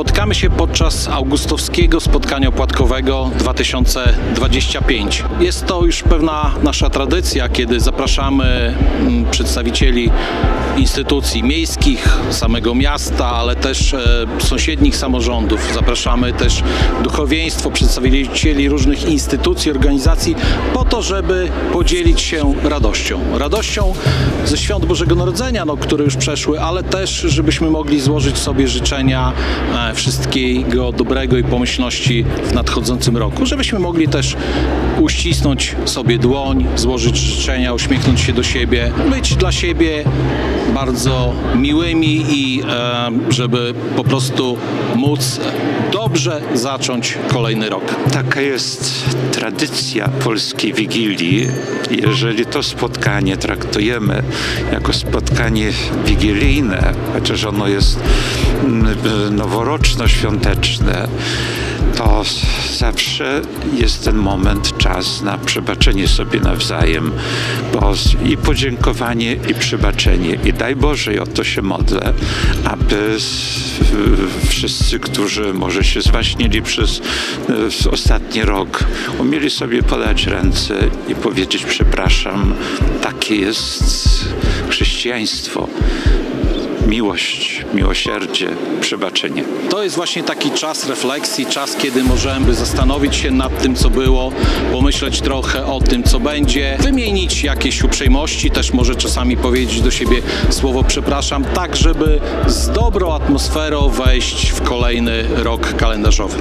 Spotykamy się podczas augustowskiego spotkania opłatkowego 2025. Jest to już pewna nasza tradycja, kiedy zapraszamy mm, przedstawicieli instytucji miejskich, samego miasta, ale też e, sąsiednich samorządów. Zapraszamy też duchowieństwo, przedstawicieli różnych instytucji, organizacji po to, żeby podzielić się radością. Radością ze świąt Bożego Narodzenia, no, które już przeszły, ale też, żebyśmy mogli złożyć sobie życzenia e, wszystkiego dobrego i pomyślności w nadchodzącym roku, żebyśmy mogli też uścisnąć sobie dłoń, złożyć życzenia, uśmiechnąć się do siebie, być dla siebie bardzo miłymi i e, żeby po prostu móc dobrze zacząć kolejny rok. Taka jest tradycja polskiej Wigilii. Jeżeli to spotkanie traktujemy jako spotkanie wigilijne, chociaż ono jest mm, noworoczno-świąteczne, to zawsze jest ten moment, czas na przebaczenie sobie nawzajem, bo i podziękowanie, i przebaczenie. I daj Boże, i o to się modlę, aby wszyscy, którzy może się zwaśnili przez ostatni rok, umieli sobie podać ręce i powiedzieć przepraszam, takie jest chrześcijaństwo. Miłość, miłosierdzie, przebaczenie. To jest właśnie taki czas refleksji, czas, kiedy możemy zastanowić się nad tym, co było, pomyśleć trochę o tym, co będzie, wymienić jakieś uprzejmości, też może czasami powiedzieć do siebie słowo przepraszam, tak żeby z dobrą atmosferą wejść w kolejny rok kalendarzowy.